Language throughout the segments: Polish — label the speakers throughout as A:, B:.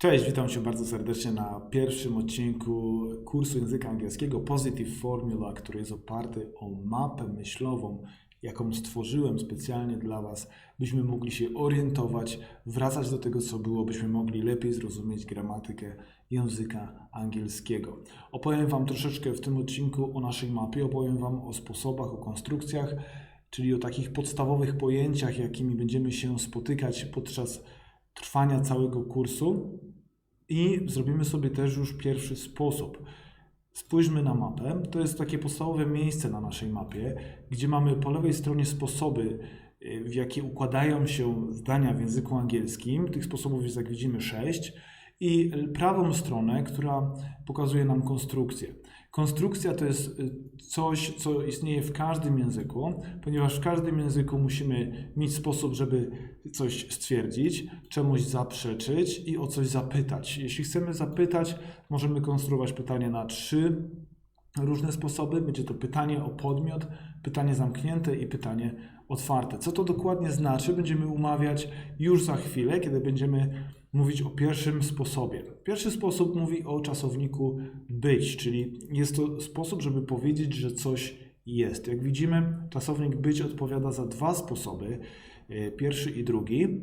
A: Cześć, witam Cię bardzo serdecznie na pierwszym odcinku kursu języka angielskiego Positive Formula, który jest oparty o mapę myślową, jaką stworzyłem specjalnie dla Was, byśmy mogli się orientować, wracać do tego, co było, byśmy mogli lepiej zrozumieć gramatykę języka angielskiego. Opowiem Wam troszeczkę w tym odcinku o naszej mapie, opowiem Wam o sposobach, o konstrukcjach, czyli o takich podstawowych pojęciach, jakimi będziemy się spotykać podczas trwania całego kursu i zrobimy sobie też już pierwszy sposób. Spójrzmy na mapę. To jest takie podstawowe miejsce na naszej mapie, gdzie mamy po lewej stronie sposoby, y, w jakie układają się zdania w języku angielskim. Tych sposobów jest, jak widzimy, sześć. I prawą stronę, która pokazuje nam konstrukcję. Konstrukcja to jest y, coś, co istnieje w każdym języku, ponieważ w każdym języku musimy mieć sposób, żeby coś stwierdzić, czemuś zaprzeczyć i o coś zapytać. Jeśli chcemy zapytać, możemy konstruować pytanie na trzy różne sposoby. Będzie to pytanie o podmiot, pytanie zamknięte i pytanie otwarte. Co to dokładnie znaczy, będziemy umawiać już za chwilę, kiedy będziemy mówić o pierwszym sposobie. Pierwszy sposób mówi o czasowniku być, czyli jest to sposób, żeby powiedzieć, że coś jest. Jak widzimy, czasownik być odpowiada za dwa sposoby, e, pierwszy i drugi.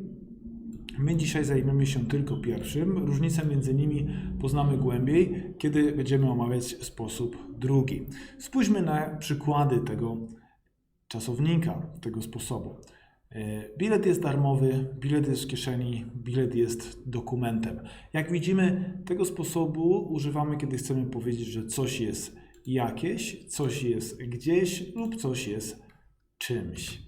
A: My dzisiaj zajmiemy się tylko pierwszym. Różnicę między nimi poznamy głębiej, kiedy będziemy omawiać sposób drugi. Spójrzmy na przykłady tego czasownika, tego sposobu. E, Bilet jest darmowy, bilet jest w kieszeni, bilet jest dokumentem. Jak widzimy, tego sposobu używamy, kiedy chcemy powiedzieć, że coś jest jakieś, coś jest gdzieś lub coś jest czymś.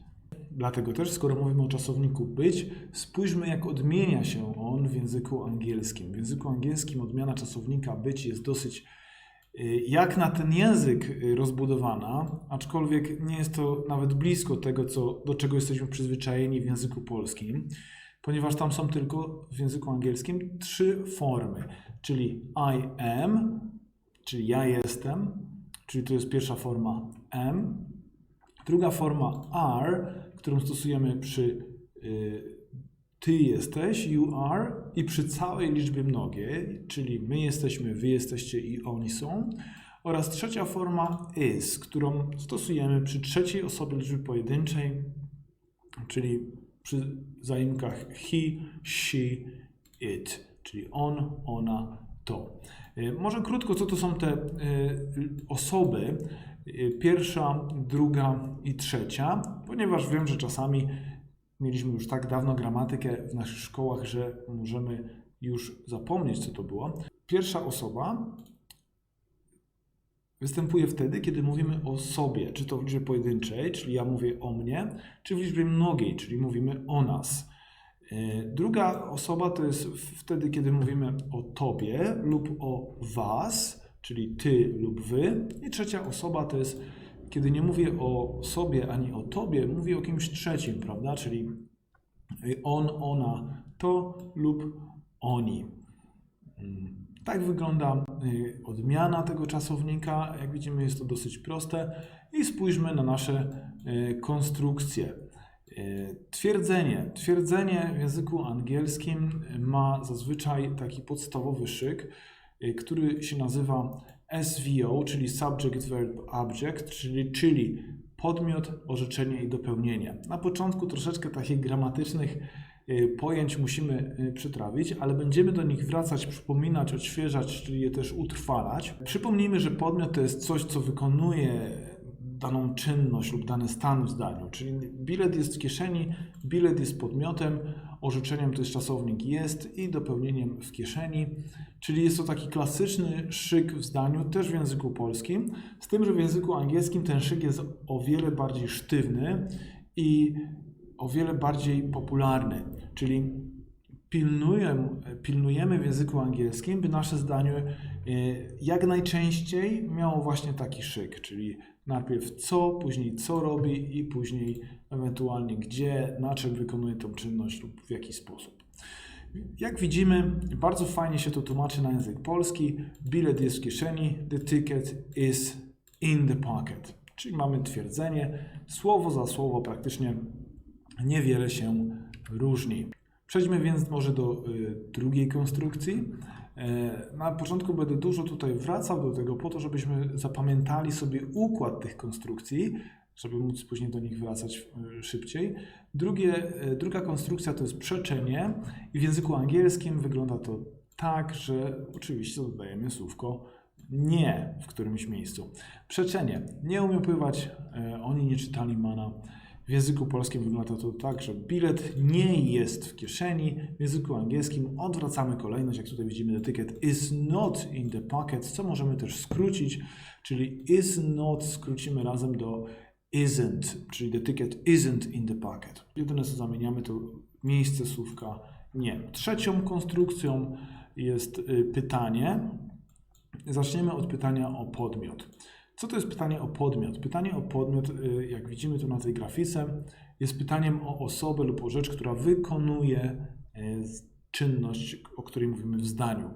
A: Dlatego też, skoro mówimy o czasowniku być, spójrzmy, jak odmienia się on w języku angielskim. W języku angielskim odmiana czasownika być jest dosyć jak na ten język y, rozbudowana, aczkolwiek nie jest to nawet blisko tego, co, do czego jesteśmy przyzwyczajeni w języku polskim, ponieważ tam są tylko w języku angielskim trzy formy, czyli I am, czyli ja jestem, czyli to jest pierwsza forma am, druga forma are, którą stosujemy przy y, ty jesteś, you are i przy całej liczbie mnogiej, czyli my jesteśmy, wy jesteście i oni są. Oraz trzecia forma is, którą stosujemy przy trzeciej osobie liczby pojedynczej, czyli przy zaimkach he, she, it, czyli on, ona, to. Y, Może krótko, co to są te y, osoby, y, pierwsza, druga i trzecia, ponieważ wiem, że czasami mieliśmy już tak dawno gramatykę w naszych szkołach, że możemy już zapomnieć, co to było. Pierwsza osoba występuje wtedy, kiedy mówimy o sobie, czy to w liczbie pojedynczej, czyli ja mówię o mnie, czy w liczbie mnogiej, czyli mówimy o nas. E, Druga osoba to jest wtedy, kiedy mówimy o tobie lub o was, czyli ty lub wy. I trzecia osoba to jest, kiedy nie mówię o sobie ani o tobie, mówię o kimś trzecim, prawda? Czyli on, ona, to lub oni. Mm, Tak wygląda y, odmiana tego czasownika. Jak widzimy, jest to dosyć proste. I spójrzmy na nasze y, konstrukcje. Y, Twierdzenie. Twierdzenie w języku angielskim ma zazwyczaj taki podstawowy szyk, y, który się nazywa SVO, czyli Subject Verb Object, czyli, czyli podmiot, orzeczenie i dopełnienie. Na początku troszeczkę takich gramatycznych y, pojęć musimy y, przytrawić, ale będziemy do nich wracać, przypominać, odświeżać, czyli je też utrwalać. Przypomnijmy, że podmiot to jest coś, co wykonuje daną czynność lub dany stan w zdaniu. Czyli bilet jest w kieszeni, bilet jest podmiotem, orzeczeniem to jest czasownik jest i dopełnieniem w kieszeni. Czyli jest to taki klasyczny szyk w zdaniu, też w języku polskim, z tym, że w języku angielskim ten szyk jest o wiele bardziej sztywny i o wiele bardziej popularny. Czyli pilnuję, pilnujemy w języku angielskim, by nasze zdanie e, jak najczęściej miało właśnie taki szyk, czyli najpierw co, później co robi i później ewentualnie gdzie, na czym wykonuje tą czynność lub w jaki sposób. Jak widzimy, bardzo fajnie się to tłumaczy na język polski. Bilet jest w kieszeni, the ticket is in the pocket. Czyli mamy twierdzenie, słowo za słowo praktycznie niewiele się różni. Przejdźmy więc może do y, drugiej konstrukcji. E, Na początku będę dużo tutaj wracał do tego po to, żebyśmy zapamiętali sobie układ tych konstrukcji, żeby móc później do nich wracać y, szybciej. Drugie, e, druga konstrukcja to jest przeczenie i w języku angielskim wygląda to tak, że oczywiście dodajemy słówko nie w którymś miejscu. Przeczenie. Nie umiem pływać, e, oni nie czytali mana. W języku polskim wygląda to tak, że bilet nie jest w kieszeni. W języku angielskim odwracamy kolejność, jak tutaj widzimy, ticket is not in the pocket, co możemy też skrócić, czyli is not skrócimy razem do isn't, czyli ticket isn't in the pocket. Jedyne co zamieniamy to miejsce słówka nie. Trzecią konstrukcją jest y, pytanie. Zaczniemy od pytania o podmiot. Co to jest pytanie o podmiot? Pytanie o podmiot, y, jak widzimy tu na tej grafice, jest pytaniem o osobę lub o rzecz, która wykonuje y, czynność, o której mówimy w zdaniu.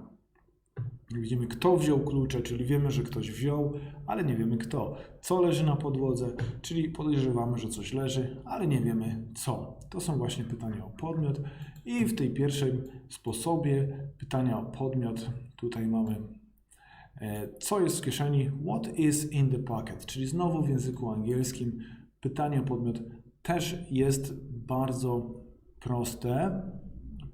A: Widzimy, kto wziął klucze, czyli wiemy, że ktoś wziął, ale nie wiemy kto. Co leży na podłodze, czyli podejrzewamy, że coś leży, ale nie wiemy co. To są właśnie pytania o podmiot. I w tej pierwszym sposobie pytania o podmiot, tutaj mamy co jest w kieszeni, what is in the pocket, czyli znowu w języku angielskim pytanie podmiot też jest bardzo proste.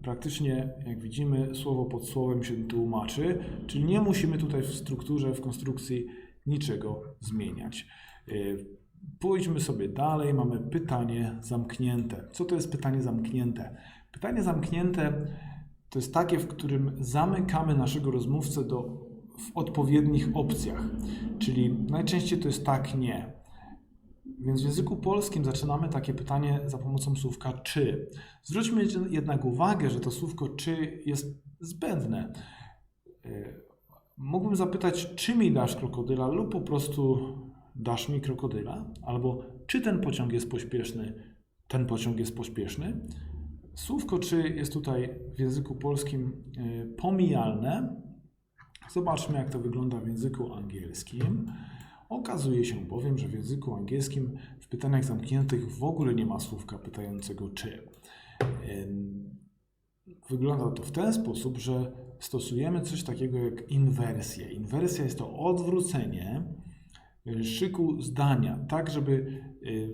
A: Praktycznie, jak widzimy, słowo pod słowem się tłumaczy, czyli nie musimy tutaj w strukturze, w konstrukcji niczego zmieniać. Yy, Pójdźmy sobie dalej. Mamy pytanie zamknięte. Co to jest pytanie zamknięte? Pytanie zamknięte to jest takie, w którym zamykamy naszego rozmówcę do, w odpowiednich opcjach. Czyli najczęściej to jest tak, nie. Więc w języku polskim zaczynamy takie pytanie za pomocą słówka czy. Zwróćmy jednak uwagę, że to słówko czy jest zbędne. Yy, Mógłbym zapytać, czy mi dasz krokodyla, lub po prostu dasz mi krokodyla, albo czy ten pociąg jest pośpieszny, ten pociąg jest pośpieszny. Słówko czy jest tutaj w języku polskim yy, pomijalne. Zobaczmy, jak to wygląda w języku angielskim. Okazuje się bowiem, że w języku angielskim w pytaniach zamkniętych w ogóle nie ma słówka pytającego czy. Wygląda to w ten sposób, że stosujemy coś takiego jak inwersję. Inwersja jest to odwrócenie y, szyku zdania, tak żeby y,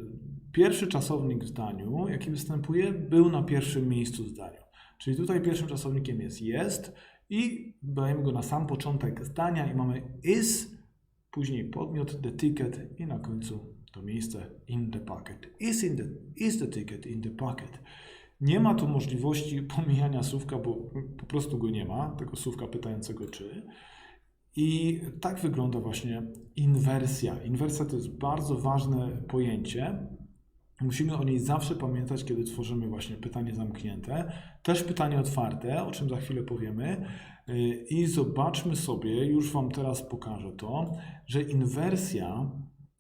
A: pierwszy czasownik w zdaniu, jaki występuje, był na pierwszym miejscu w zdaniu. Czyli tutaj pierwszym czasownikiem jest jest i dajemy go na sam początek zdania i mamy is, później podmiot, the ticket i na końcu to miejsce in the pocket. Is, in the, is the ticket in the pocket. Nie ma tu możliwości pomijania słówka, bo po prostu go nie ma, tego słówka pytającego czy. I tak wygląda właśnie inwersja. Inwersja to jest bardzo ważne pojęcie. Musimy o niej zawsze pamiętać, kiedy tworzymy właśnie pytanie zamknięte, też pytanie otwarte, o czym za chwilę powiemy. Yy, I zobaczmy sobie, już Wam teraz pokażę to, że inwersja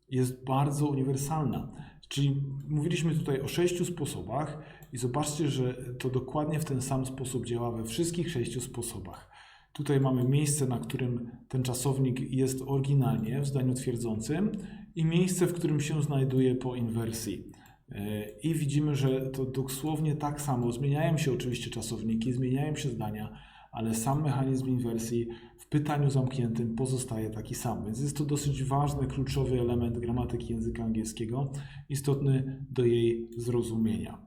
A: jest bardzo uniwersalna. Czyli mówiliśmy tutaj o sześciu sposobach i zobaczcie, że to dokładnie w ten sam sposób działa we wszystkich sześciu sposobach. Tutaj mamy miejsce, na którym ten czasownik jest oryginalnie w zdaniu twierdzącym i miejsce, w którym się znajduje po inwersji. Yy, I widzimy, że to dosłownie tak samo. Zmieniają się oczywiście czasowniki, zmieniają się zdania, ale sam mechanizm inwersji w pytaniu zamkniętym pozostaje taki sam. Więc jest to dosyć ważny, kluczowy element gramatyki języka angielskiego, istotny do jej zrozumienia.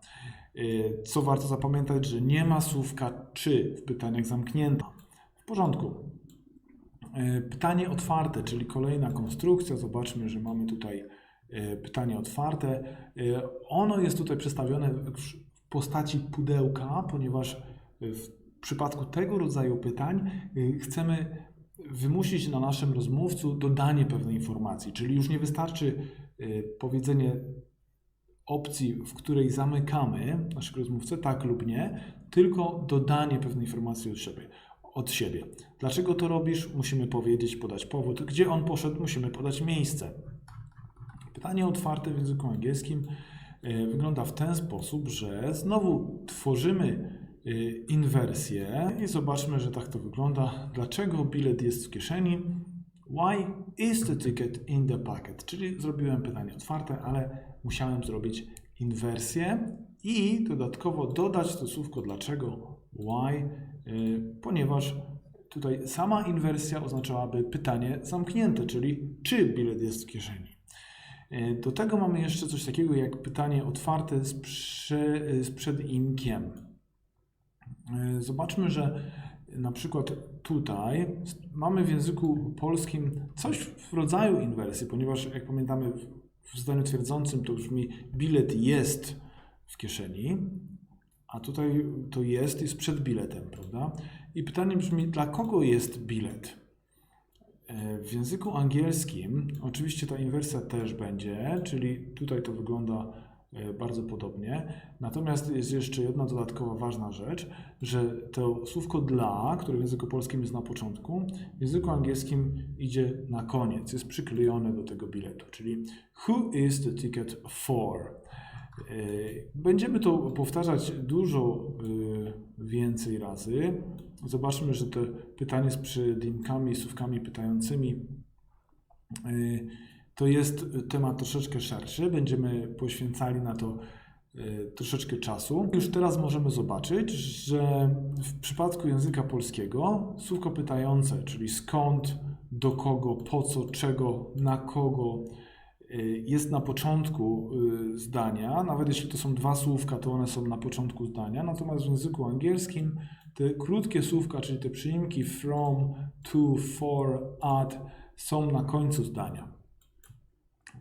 A: Yy, Co warto zapamiętać, że nie ma słówka czy w pytaniach zamkniętych. W porządku. Yy, Pytanie otwarte, czyli kolejna konstrukcja. Zobaczmy, że mamy tutaj pytanie otwarte. Yy, Ono jest tutaj przedstawione w postaci pudełka, ponieważ w przypadku tego rodzaju pytań chcemy wymusić na naszym rozmówcu dodanie pewnej informacji, czyli już nie wystarczy powiedzenie opcji, w której zamykamy naszego rozmówcę, tak lub nie, tylko dodanie pewnej informacji od siebie. Od siebie. Dlaczego to robisz? Musimy powiedzieć, podać powód. Gdzie on poszedł? Musimy podać miejsce. Pytanie otwarte w języku angielskim e, wygląda w ten sposób, że znowu tworzymy e, inwersję i zobaczmy, że tak to wygląda. Dlaczego bilet jest w kieszeni? Why is the ticket in the pocket? Czyli zrobiłem pytanie otwarte, ale musiałem zrobić inwersję i dodatkowo dodać to słówko dlaczego, why, y, ponieważ tutaj sama inwersja oznaczałaby pytanie zamknięte, czyli czy bilet jest w kieszeni. Y, Do tego mamy jeszcze coś takiego jak pytanie otwarte z, prze, z przedimkiem. Y, Zobaczmy, że na przykład tutaj mamy w języku polskim coś w rodzaju inwersji, ponieważ jak pamiętamy w zdaniu twierdzącym to brzmi bilet jest w kieszeni, a tutaj to jest jest przed biletem, prawda? I pytanie brzmi, dla kogo jest bilet? E, W języku angielskim oczywiście ta inwersja też będzie, czyli tutaj to wygląda e, bardzo podobnie. Natomiast jest jeszcze jedna dodatkowa ważna rzecz, że to słówko dla, które w języku polskim jest na początku, w języku angielskim idzie na koniec, jest przyklejone do tego biletu, czyli who is the ticket for? E, Będziemy to powtarzać dużo e, więcej razy. Zobaczmy, że to pytanie z przydinkami, słówkami pytającymi e, to jest temat troszeczkę szerszy. Będziemy poświęcali na to troszeczkę czasu. Już teraz możemy zobaczyć, że w przypadku języka polskiego słówko pytające, czyli skąd, do kogo, po co, czego, na kogo, jest na początku y, zdania, nawet jeśli to są dwa słówka, to one są na początku zdania, natomiast w języku angielskim te krótkie słówka, czyli te przyimki from, to, for, at są na końcu zdania.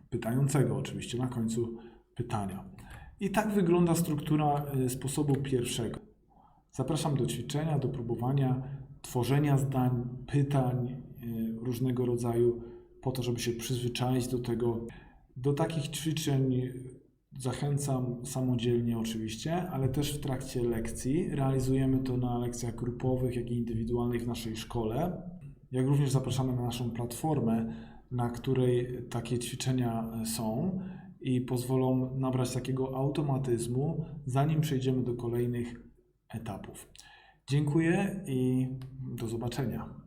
A: Pytającego oczywiście, na końcu pytania. I tak wygląda struktura y, sposobu pierwszego. Zapraszam do ćwiczenia, do próbowania tworzenia zdań, pytań y, różnego rodzaju, po to, żeby się przyzwyczaić do tego. Do takich ćwiczeń zachęcam samodzielnie oczywiście, ale też w trakcie lekcji. Realizujemy to na lekcjach grupowych, jak i indywidualnych w naszej szkole. Jak również zapraszamy na naszą platformę, na której takie ćwiczenia są i pozwolą nabrać takiego automatyzmu, zanim przejdziemy do kolejnych etapów. Dziękuję i do zobaczenia.